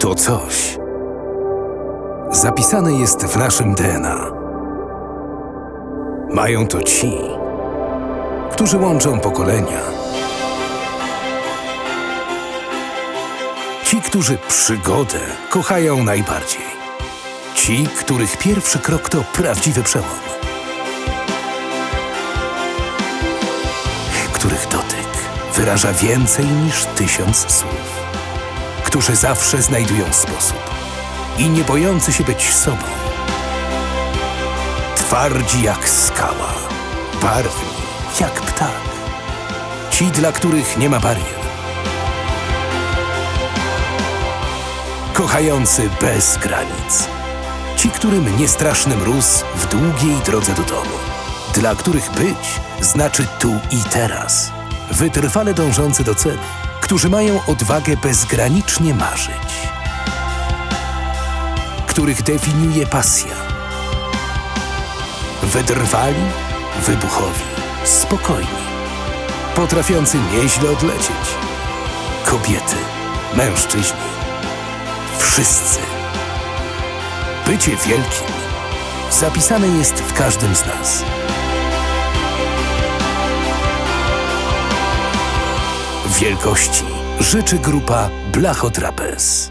To coś zapisane jest w naszym DNA. Mają to ci, którzy łączą pokolenia. Ci, którzy przygodę kochają najbardziej. Ci, których pierwszy krok to prawdziwy przełom. Których dotyk wyraża więcej niż tysiąc słów. Którzy zawsze znajdują sposób i nie bojący się być sobą. Twardzi jak skała, barwni jak ptak. Ci, dla których nie ma barier. Kochający bez granic. Ci, którym niestraszny mróz w długiej drodze do domu. Dla których być znaczy tu i teraz. Wytrwale dążący do celu. Którzy mają odwagę bezgranicznie marzyć. Których definiuje pasja. Wytrwali, wybuchowi, spokojni. Potrafiący nieźle odlecieć. Kobiety, mężczyźni. Wszyscy. Bycie wielkim zapisane jest w każdym z nas. Wielkości życzy grupa Blachotrapez.